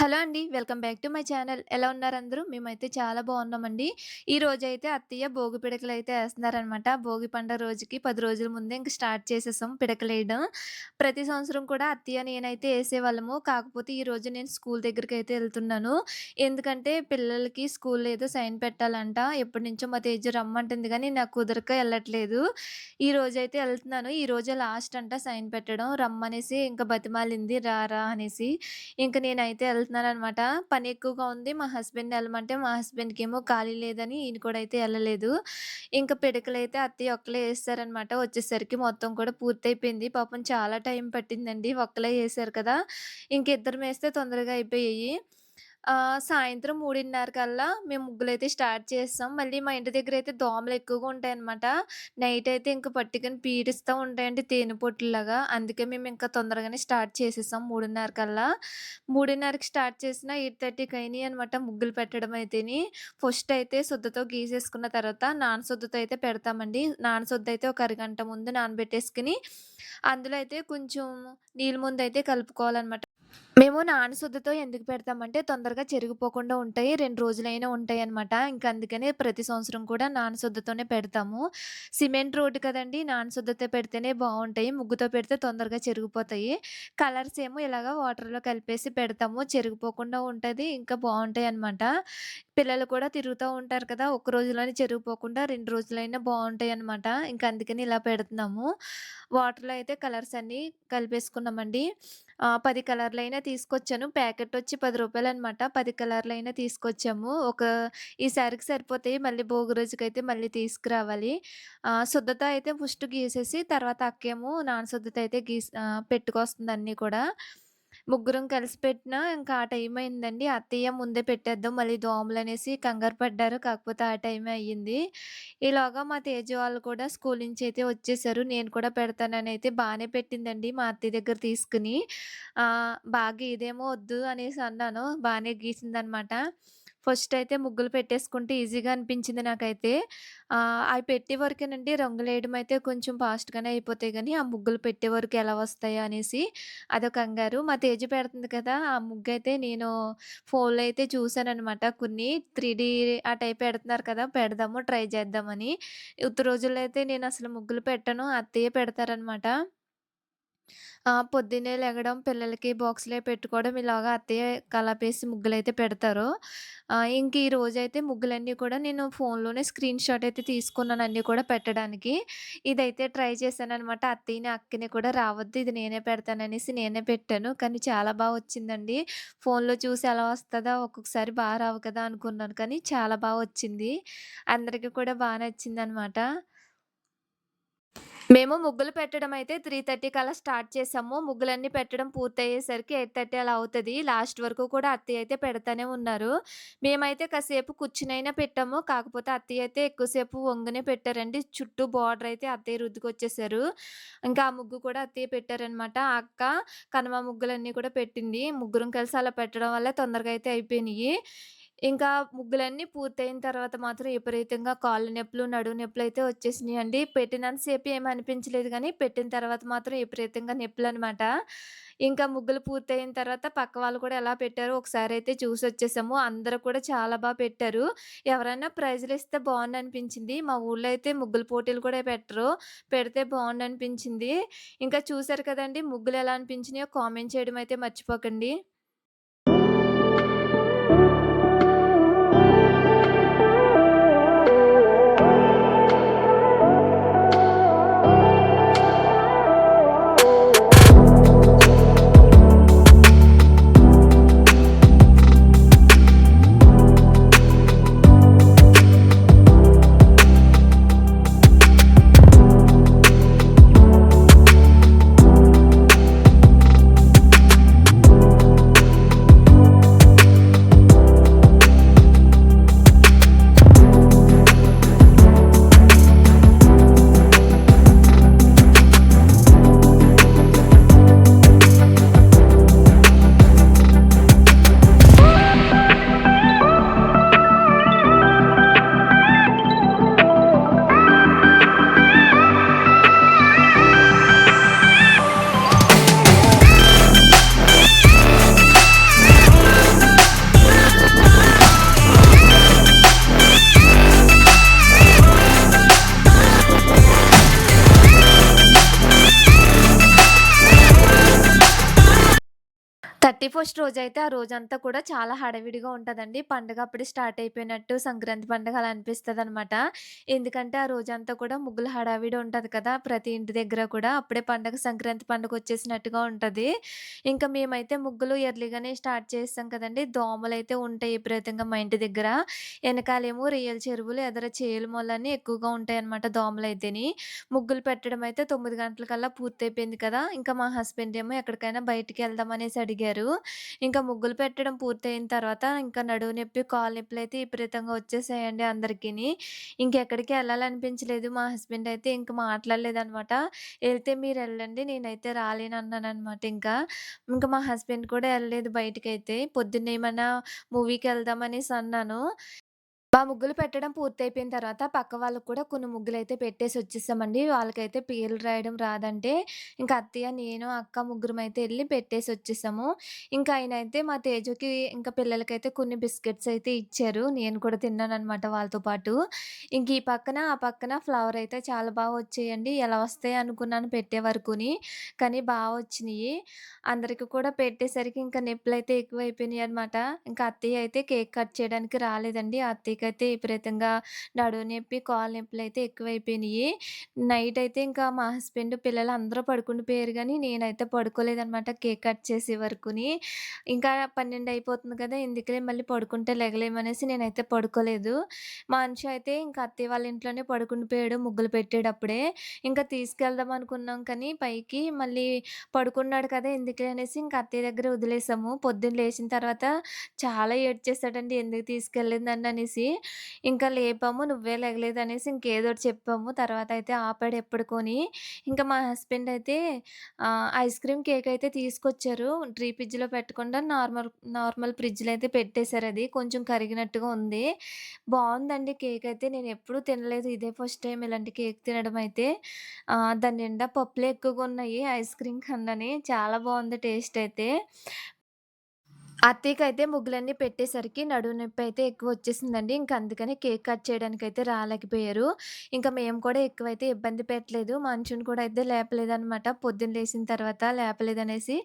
Hello అండి. Welcome back to my channel. ఎలా ఉన్నారు అందరూ? మేమైతే చాలా బాగున్నామండి. ఈరోజైతే అత్తయ్య భోగి పిడకలు అయితే వేస్తున్నారనమాట భోగి పండుగ రోజుకి పది రోజుల ముందే ఇంక స్టార్ట్ చేసేసాం పిడకలేయడం. ప్రతి సంవత్సరం కూడా అత్తయ్య, నేనైతే వేసేవాళ్ళము కాకపోతే ఈ రోజు నేను స్కూల్ దగ్గరికి అయితే వెళ్తున్నాను ఎందుకంటే పిల్లలకి స్కూల్‌లో ఏదో సైన్ పెట్టాలంట. ఎప్పటినుంచో మా తేజు రమ్మంటుంది కానీ నాకు కుదరక రోజైతే వెళ్తున్నాను ఈ రోజే లాస్ట్ అంట సైన్ పెట్టడం. రమ్మనేసి ఇంకా బతిమాలింది రా రా అనేసి. ఇంక నేనైతే వెళ్తున్నారనమాట పని ఎక్కువగా ఉంది. మా హస్బెండ్ వెళ్ళమంటే మా హస్బెండ్కి ఏమో ఖాళీ లేదని ఈయన కూడా అయితే వెళ్ళలేదు ఇంకా పిడకలు అయితే అత్తయ్య ఒక్కలే వేస్తారనమాట వచ్చేసరికి మొత్తం కూడా పూర్తయిపోయింది. పాపం చాలా టైం పట్టిందండి. ఒక్కలే వేసారు కదా! ఇంక ఇద్దరం తొందరగా అయిపోయాయి. ఆహ్, సాయంత్రం 3:30 కల్లా మేము ముగ్గులైతే స్టార్ట్ చేసాం మళ్ళీ మా ఇంటి దగ్గరైతే దోమలు ఎక్కువగా ఉంటాయనమాట. నైట్ అయితే ఇంక పట్టుకుని పీడిస్తా ఉంటాయండి తేనెపట్టుల్లాగా. అందుకే మేము ఇంకా తొందరగానే స్టార్ట్ చేసేసాం 3:30 కల్లా. 3:30కి స్టార్ట్ చేసినా 8:30కి అయినియనమాట ముగ్గులు పెట్టడం అయితేని. ఫస్ట్ అయితే సుద్దతో గీసేసుకున్న తర్వాత నానసుద్దతో అయితే పెడతామండి. నానసుద్దయితే ఒక అరగంట ముందు నానబెట్టేసుకొని, అందులో అయితే కొంచెం నీళ్ళు ముందయితే కలుపుకోవాలనమాట. మేము నానశుద్ధితో ఎందుకు పెడతామంటే తొందరగా చెరిగిపోకుండా ఉంటాయి. రెండు రోజులైనా ఉంటాయి అనమాట ఇంకా అందుకనే ప్రతి సంవత్సరం కూడా నానశుద్ధితోనే పెడతాము. సిమెంట్ రోడ్డు కదండి నానశుద్ధతో పెడితేనే బాగుంటాయి ముగ్గుతో పెడితే తొందరగా చెరిగిపోతాయి. కలర్స్ ఏమో ఇలాగ వాటర్‌లో కలిపేసి పెడతాము. చెరిగిపోకుండా ఉంటుంది ఇంకా బాగుంటాయి అనమాట పిల్లలు కూడా తిరుగుతూ ఉంటారు కదా! ఒక్క రోజులోనే చెరిగిపోకుండా రెండు రోజులైనా బాగుంటాయి అనమాట ఇంకా అందుకని ఇలా పెడుతున్నాము. వాటర్‌లో అయితే కలర్స్ అన్నీ కలిపేసుకున్నామండి. పది కలర్లు కలర్‌లైనా తీసుకొచ్చాను. ప్యాకెట్ వచ్చి పది రూపాయలు అనమాట. 10 కలర్‌లైనా తీసుకొచ్చాము. ఒక ఈసారికి సరిపోతాయి. మళ్ళీ భోగి రోజుకైతే మళ్ళీ తీసుకురావాలి. శుద్ధత అయితే ఫస్ట్ గీసేసి తర్వాత అక్కేమో నానసుద్దతో అయితే గీసి పెట్టుకొస్తుంది అన్నీ కూడా. ముగ్గురం కలిసి పెట్టినా ఇంకా ఆ టైం అయిందండి. అత్తయ్య ముందే పెట్టేద్దాం మళ్ళీ దోమలు అనేసి కంగారు పడ్డారు. కాకపోతే ఆ టైమే అయ్యింది. ఇలాగా మా తేజ వాళ్ళు కూడా స్కూల్ నుంచి అయితే వచ్చేసారు. నేను కూడా పెడతానని అయితే బాగానే పెట్టిందండి మా అత్తయ్య దగ్గర తీసుకుని బాగా గీదేమో వద్దు అనేసి అన్నాను. బాగానే గీసిందనమాట. ఫస్ట్ అయితే ముగ్గులు పెట్టేసుకుంటే ఈజీగా అనిపించింది నాకైతే. అవి పెట్టే వరకేనండి రంగులేయడం అయితే కొంచెం ఫాస్ట్‌గానే అయిపోతాయి కానీ ఆ ముగ్గులు పెట్టే వరకు ఎలా వస్తాయో అనేసి అదొక కంగారు. మా తేజ పెడుతుంది కదా! ఆ ముగ్గు అయితే నేను ఫోన్‌లో అయితే చూశానమాట కొన్ని. 3డీ ఆ టైప్ పెడుతున్నారు కదా! పెడదాము, ట్రై చేద్దామని. ఉత్తి రోజుల్లో అయితే అసలు ముగ్గులు పెట్టను. అత్తయ్య పెడతారనమాట. ఆ! పొద్దున్నే లెగడం, పిల్లలకి బాక్స్‌లయి పెట్టుకోవడం ఇలాగా అత్తయ్య కలాపేసి ముగ్గులైతే పెడతారు. ఆహ్, ఇంక ఈ రోజైతే ముగ్గులన్నీ కూడా నేను ఫోన్‌లోనే స్క్రీన్ షాట్ అయితే తీసుకున్నాను అన్నీ కూడా పెట్టడానికి. ఇదైతే ట్రై చేశాననమాట. అత్తయ్యని, అక్కని కూడా రావద్దు ఇది నేనే పెడతాననేసి నేనే పెట్టాను. కానీ చాలా బా వచ్చిందండి. ఫోన్‌లో చూసి ఎలా వస్తదా ఒక్కొక్కసారి బా రావు కదా! అనుకున్నాను. కానీ చాలా బా వచ్చింది. అందరికీ కూడా బా నచ్చిందనమాట. మేము ముగ్గులు పెట్టడం అయితే 3:30 కల్లా స్టార్ట్ చేసాము. ముగ్గులన్నీ పెట్టడం పూర్తయ్యేసరికి 8:30 అలా అవుతుంది లాస్ట్ వరకు కూడా అత్తయ్య అయితే పెడతానే ఉన్నారు. మేమైతే కాసేపు కూర్చునైనా పెట్టాము. కాకపోతే అత్తయ్య అయితే ఎక్కువసేపు వంగునే పెట్టారండి. చుట్టూ బార్డర్ అయితే అత్తయ్య రుద్దుకొచ్చేసారు. ఇంకా ఆ ముగ్గు కూడా అత్తయ్య పెట్టారనమాట. అక్క కనుమ ముగ్గులన్నీ కూడా పెట్టింది. ముగ్గురం కలిసి అలా పెట్టడం వల్ల తొందరగా అయితే అయిపోయినాయి ఇంకా ముగ్గులన్నీ పూర్తయిన తర్వాత మాత్రం విపరీతంగా కాళ్ళు నొప్పులు, నడుము నొప్పులైతే వచ్చేసినియండి. పెట్టినంత సేపు ఏమి అనిపించలేదు కానీ పెట్టిన తర్వాత మాత్రం విపరీతంగా నొప్పులు అనమాట ఇంకా ముగ్గులు పూర్తయిన తర్వాత పక్క వాళ్ళు కూడా ఎలా పెట్టారు ఒకసారి అయితే చూసి వచ్చేసాము అందరూ కూడా చాలా బాగా పెట్టారు. ఎవరైనా ప్రైజులిస్తే బావుండనిపించింది. మా ఊళ్ళో అయితే ముగ్గుల పోటీలు కూడా పెట్టరు. పెడితే బావుండనిపించింది. ఇంకా చూసారు ముగ్గులు ఎలా అనిపించినాయో కామెంట్ చేయడం అయితే మర్చిపోకండి. థర్టీ ఫస్ట్ అయితే ఆ రోజంతా కూడా చాలా హడావిడిగా ఉంటుందండి పండగ అప్పుడే స్టార్ట్ అయిపోయినట్టు సంక్రాంతి పండుగ అలా అనిపిస్తుంది అనమాట ఎందుకంటే ఆ రోజంతా కూడా ముగ్గుల హడావిడి ఉంటుంది కదా! ప్రతి ఇంటి దగ్గర కూడా అప్పుడే పండగ సంక్రాంతి పండుగ వచ్చేసినట్టుగా ఉంటుంది ఇంకా మేమైతే ముగ్గులు ఎర్లీగానే స్టార్ట్ చేసేసాం కదండీ! అయితే ఉంటాయి విపరీతంగా మా ఇంటి దగ్గర. వెనకాలేమో రొయ్యల చెరువులు, ఎదర చేలు మొలన్నీ ఎక్కువగా దోమలు అయితేనే ముగ్గులు పెట్టడం అయితే తొమ్మిది గంటలకల్లా పూర్తయిపోయింది కదా! ఇంకా మా హస్బెండ్ ఏమో ఎక్కడికైనా బయటికెళ్దాం అనేసి అడిగారు. ఇంకా ముగ్గులు పెట్టడం పూర్తయిన తర్వాత ఇంకా నడువు నొప్పి, కాలు నొప్పులు అయితే విపరీతంగా వచ్చేసాయండి అందరికీని ఇంకెక్కడికి వెళ్ళాలనిపించలేదు మా హస్బెండ్ అయితే ఇంక మాట్లాడలేదనమాట. మీరు వెళ్ళండి నేనైతే రాలేనన్నాననమాట ఇంకా. ఇంకా మా హస్బెండ్ కూడా వెళ్ళలేదు బయటకైతే పొద్దున్నే ఏమన్నా మూవీకి అనేసి అన్నాను. మా ముగ్గులు పెట్టడం పూర్తయిపోయిన తర్వాత పక్క వాళ్ళకి కూడా కొన్ని ముగ్గులు అయితే పెట్టేసి వచ్చేసామండి వాళ్ళకైతే పేర్లు రాయడం రాదంటే, ఇంకా అత్తయ్య, నేను, అక్క ముగ్గురం అయితే వెళ్ళి పెట్టేసి వచ్చేసాము ఇంకా ఆయన అయితే మా తేజుకి ఇంకా పిల్లలకైతే కొన్ని బిస్కెట్స్ అయితే ఇచ్చారు. నేను కూడా తిన్నాను అనమాట వాళ్ళతో పాటు. ఇంక ఈ పక్కన, ఆ పక్కన ఫ్లవర్ అయితే చాలా బాగా వచ్చాయండి. ఎలా వస్తాయి అనుకున్నాను పెట్టే వరకుని. కానీ బాగా వచ్చినాయి అందరికి కూడా పెట్టేసరికి ఇంకా నొప్పులు అయితే ఎక్కువ అయిపోయినాయి ఎక్కువైపోయినాయనమాట. ఇంకా అత్తయ్య అయితే కేక్ కట్ చేయడానికి రాలేదండి. అయితే విపరీతంగా నడుము నొప్పి, కాళ్ళు నొప్పులైతే ఎక్కువైపోయినియి. నైట్ అయితే ఇంకా మా హస్బెండ్, పిల్లలు అందరూ పడుకుండిపోయారు గానీ, నేనైతే పడుకోలేదనమాట కేక్ కట్ చేసే వరకుని. ఇంకా 12 అయిపోతుంది కదా! ఎందుకులే మళ్ళీ పడుకుంటే లెగలేమనేసి నేనైతే పడుకోలేదు. మా అయితే ఇంకా అత్తయ్య వాళ్ళ ఇంట్లోనే పడుకుండిపోయాడు ముగ్గులు పెట్టేటప్పుడే. ఇంకా తీసుకెళ్దాం అనుకున్నాం కానీ పైకి, మళ్ళీ పడుకున్నాడు కదా! ఎందుకులే అనేసి ఇంక అత్తయ్య దగ్గర వదిలేసాము. పొద్దున్న లేచిన తర్వాత చాలా ఏడ్చేసాడండి ఎందుకు తీసుకెళ్ళలేదు ఇంకా లేపాము, నువ్వే లెగలేదనేసి ఇంకేదోటి చెప్పాము. తర్వాత అయితే ఆపాడు ఎప్పుడుకొని ఇంకా మా హస్బెండ్ అయితే ఐస్ క్రీమ్ కేక్ అయితే తీసుకొచ్చారు. డ్రీ ఫ్రిడ్జ్‌లో పెట్టకుండా నార్మల్ నార్మల్ ఫ్రిడ్జ్‌లో అయితే పెట్టేశారు అది కొంచెం కరిగినట్టుగా ఉంది. బాగుందండి కేక్ అయితే. నేను ఎప్పుడూ తినలేదు. ఇదే ఫస్ట్ టైం ఇలాంటి కేక్ తినడం అయితే. దాని నిండా పప్పులు ఎక్కువగా ఉన్నాయి ఐస్ క్రీమ్ కన్నాని. చాలా బాగుంది టేస్ట్ అయితే. అత్తయ్యకైతే ముగ్గులన్నీ పెట్టేసరికి నడుము ఎక్కువ వచ్చేసిందండి ఇంక అందుకని కేక్ కట్ చేయడానికి అయితే రాలేకపోయారు. ఇంకా మేము కూడా ఎక్కువైతే ఇబ్బంది పెట్టలేదు. మంచుని కూడా అయితే లేపలేదనమాట. పొద్దున్న లేసిన తర్వాత లేపలేదనేసి.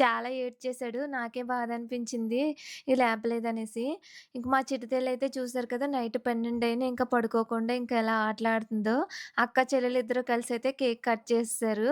చాలా ఏడ్ చేశాడు నాకే బాధ అనిపించింది. ఈ లేపలేదనేసి. ఇంక మా చిట్టి అయితే చూసారు కదా! నైట్ 12 అయినా ఇంకా పడుకోకుండా ఇంకా ఎలా ఆటలాడుతుందో. అక్క, చెల్లెలు ఇద్దరు కలిసి అయితే కేక్ కట్ చేస్తారు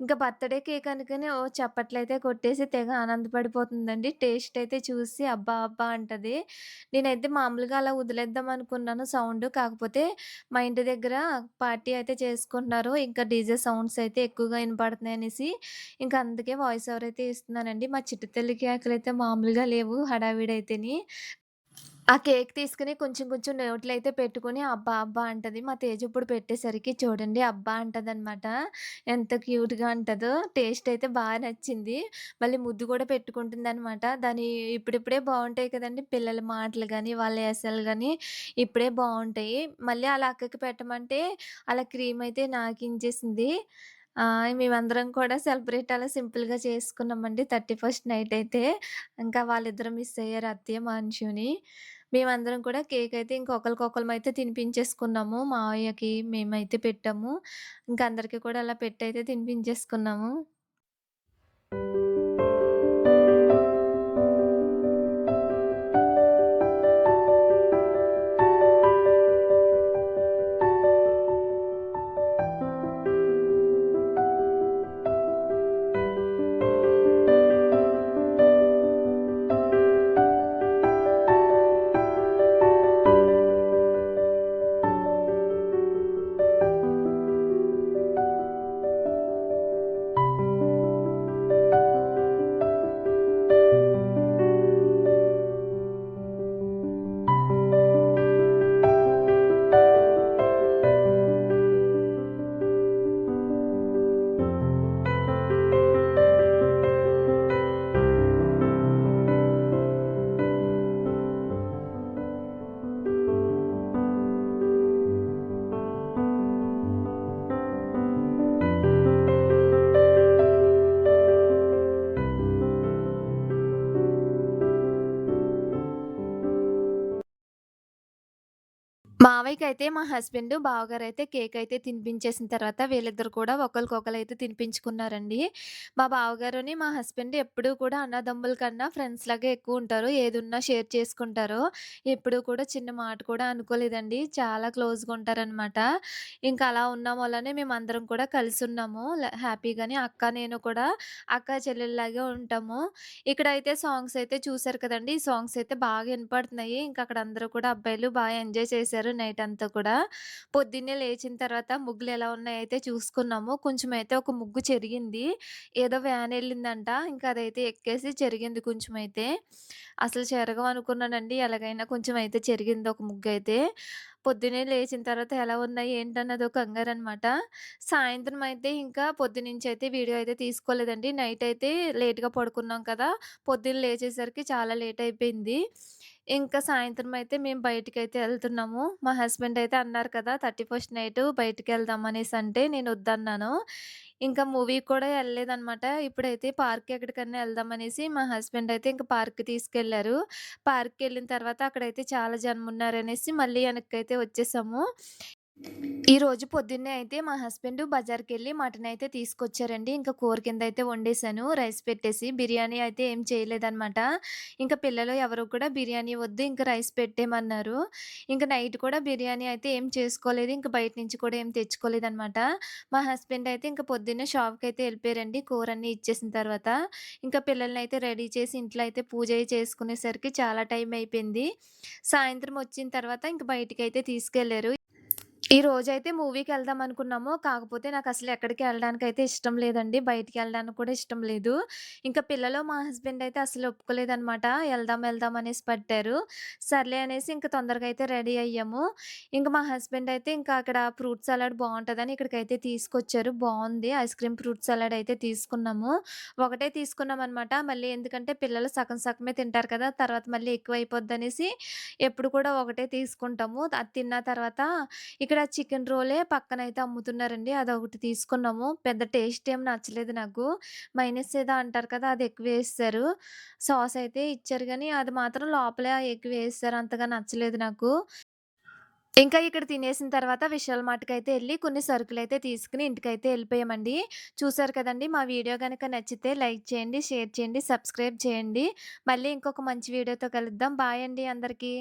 ఇంకా బర్త్‌డే కేక్ అనుకుని ఓ చప్పట్లయితే కొట్టేసి తెగ ఆనందపడిపోతుందండి. టేస్ట్ అయితే చూసి అబ్బా! అబ్బా! అంటది. నేనైతే మామూలుగా అలా వదిలేద్దాం అనుకున్నాను సౌండు. కాకపోతే మా ఇంటి దగ్గర పార్టీ అయితే చేసుకుంటున్నారు. ఇంకా డీజే సౌండ్స్ అయితే ఎక్కువగా ఇనపడుతున్నాయనేసి ఇంకా అందుకే వాయిస్ ఓవర్ అయితే ఇస్తున్నానండి. మా చిట్టి తల్లి అయితే మామూలుగా లేవు హడావిడైతేని. ఆ కేక్ తీసుకొని కొంచెం కొంచెం నోట్లో అయితే పెట్టుకొని అబ్బా! అబ్బా! అంటది. మా తేజు ఇప్పుడు పెట్టేసరికి చూడండి అబ్బా! అంటదనమాట. ఎంత క్యూట్‌గా ఉంటుందో టేస్ట్ అయితే బాగా నచ్చింది. మళ్ళీ ముద్దు కూడా పెట్టుకుంటుందనమాట. దాని ఇప్పుడిప్పుడే బాగుంటాయి కదండి పిల్లల మాటలు కానీ వాళ్ళ ఎసలు కానీ ఇప్పుడే బాగుంటాయి మళ్ళీ అలా అక్కకి పెట్టమంటే అలా క్రీమ్ అయితే నాకించేసింది. ఇంచేసింది మేమందరం కూడా సెలబ్రేట్ అలా సింపుల్‌గా చేసుకున్నామండి 31స్ట్ నైట్ అయితే. ఇంకా వాళ్ళిద్దరూ మిస్ అయ్యారు అత్తయ్య, మా మేమందరం కూడా కేక్ అయితే ఇంక అయితే తినిపించేసుకున్నాము. మావయ్యకి మేమైతే పెట్టాము. ఇంక అందరికి కూడా అలా పెట్టయితే తినిపించేసుకున్నాము. మావయ్యకైతే మా హస్బెండ్, బావగారు అయితే కేక్ అయితే తినిపించేసిన తర్వాత వీళ్ళిద్దరు కూడా ఒకరికొకరు అయితే తినిపించుకున్నారండి. మా బావగారుని, మా హస్బెండ్ ఎప్పుడూ కూడా అన్నదమ్ముల కన్నా ఫ్రెండ్స్ లాగా ఎక్కువ ఉంటారు ఏదున్నా షేర్ చేసుకుంటారు. ఎప్పుడూ కూడా చిన్న మాట కూడా అనుకోలేదండి. చాలా క్లోజ్‌గా ఉంటారనమాట. ఇంకా అలా ఉన్నాం వల్లనే మేమందరం కూడా కలిసి ఉన్నాము హ్యాపీగానే అక్క, నేను కూడా అక్క చెల్లెల్లాగే ఉంటాము. ఇక్కడైతే సాంగ్స్ అయితే చూసారు కదండి ఈ సాంగ్స్ అయితే బాగా వినపడుతున్నాయి ఇంకా అక్కడ అందరూ కూడా అబ్బాయిలు బాగా ఎంజాయ్ చేశారు నైట్ అంతా కూడా. పొద్దున్నే లేచిన తర్వాత ముగ్గులు ఎలా ఉన్నాయైతే చూసుకున్నాము. కొంచెం అయితే ఒక ముగ్గు చెరిగింది. ఏదో వ్యాన్ వెళ్ళిందంట ఇంకా అదైతే ఎక్కేసి చెరిగింది అయితే అసలు చెరగం అనుకున్నానండి. ఎలాగైనా కొంచెం అయితే చెరిగింది ఒక ముగ్గు అయితే పొద్దున్నే లేచిన తర్వాత ఎలా ఉన్నాయి ఏంటన్నది ఒక కంగారు అనమాట సాయంత్రం అయితే ఇంకా పొద్దునుంచి అయితే వీడియో అయితే తీసుకోలేదండి. నైట్ అయితే లేట్‌గా పడుకున్నాం కదా! పొద్దున్న లేచేసరికి చాలా లేట్ అయిపోయింది. ఇంకా సాయంత్రం అయితే మేము బయటికైతే వెళ్తున్నాము మా హస్బెండ్ అయితే అన్నారు కదా! 31స్ట్ నైటు బయటికెళ్దాం నేను వద్దన్నాను ఇంకా మూవీకి కూడా వెళ్ళలేదనమాట ఇప్పుడైతే పార్క్ ఎక్కడికన్నా వెళ్దాం అనేసి మా హస్బెండ్ అయితే ఇంక పార్క్‌కి తీసుకెళ్ళారు. పార్క్‌కెళ్ళిన తర్వాత అక్కడైతే చాలా జనం ఉన్నారు అనేసి మళ్ళీ ఎనక్కైతే వచ్చేసాము. ఈరోజు పొద్దున్నే అయితే మా హస్బెండ్ బజార్‌కెళ్ళి అయితే తీసుకొచ్చారండి. ఇంకా కూర కింద అయితే వండేసాను రైస్ పెట్టేసి. బిర్యానీ అయితే ఏం చేయలేదనమాట. ఇంకా పిల్లలు ఎవరు కూడా బిర్యానీ వద్దు ఇంకా రైస్ పెట్టేయమన్నారు. ఇంకా నైట్ కూడా బిర్యానీ అయితే ఏం చేసుకోలేదు. ఇంకా బయట నుంచి కూడా ఏం తెచ్చుకోలేదనమాట. మా హస్బెండ్ అయితే ఇంక పొద్దున్నే షాప్‌కి అయితే వెళ్ళిపోయారండి. కూర అన్నీ ఇచ్చేసిన తర్వాత. ఇంకా పిల్లల్ని అయితే రెడీ చేసి ఇంట్లో అయితే పూజ అయి చేసుకునేసరికి చాలా టైం అయిపోయింది. సాయంత్రం వచ్చిన తర్వాత ఇంక బయటికైతే తీసుకెళ్ళారు. ఈ రోజైతే మూవీకి వెళ్దాం అనుకున్నాము. కాకపోతే నాకు అసలు ఎక్కడికి వెళ్ళడానికి అయితే ఇష్టం లేదండి. బయటికి వెళ్ళడానికి కూడా ఇష్టం లేదు. ఇంకా పిల్లలు, మా హస్బెండ్ అయితే అసలు ఒప్పుకోలేదనమాట. వెళ్దాం వెళ్దాం అనేసి పట్టారు. సర్లే అనేసి ఇంకా తొందరగా అయితే రెడీ అయ్యాము. ఇంకా మా హస్బెండ్ అయితే ఇంకా అక్కడ ఫ్రూట్ సలాడ్ బాగుంటుందని ఇక్కడికైతే తీసుకొచ్చారు. బాగుంది ఐస్ క్రీమ్ ఫ్రూట్ సలాడ్ అయితే తీసుకున్నాము. ఒకటే తీసుకున్నాం అనమాట మళ్ళీ ఎందుకంటే పిల్లలు సగం సగమే తింటారు కదా! తర్వాత మళ్ళీ ఎక్కువ అయిపోతుందనేసి ఎప్పుడు కూడా ఒకటే తీసుకుంటాము. అది తిన్న తర్వాత ఇక్కడ ఇక్కడ చికెన్ రోలే పక్కనైతే అమ్ముతున్నారండి. అది ఒకటి తీసుకున్నాము. పెద్ద టేస్ట్ ఏం నచ్చలేదు నాకు. మైనస్ ఏదో అంటారు కదా! అది ఎక్కువ వేస్తారు సాస్ అయితే ఇచ్చారు కానీ అది మాత్రం లోపలే ఎక్కువ వేస్తారు అంతగా నచ్చలేదు నాకు. ఇంకా ఇక్కడ తినేసిన తర్వాత విశాల్ మార్ట్కి అయితే వెళ్ళి కొన్ని సరుకులు అయితే తీసుకుని ఇంటికైతే వెళ్ళిపోయామండి చూసారు కదండి మా వీడియో గనక నచ్చితే లైక్ చేయండి, షేర్ చేయండి, సబ్స్క్రైబ్ చేయండి. మళ్ళీ ఇంకొక మంచి వీడియోతో కలుద్దాం. బాయ్ అండి అందరికీ.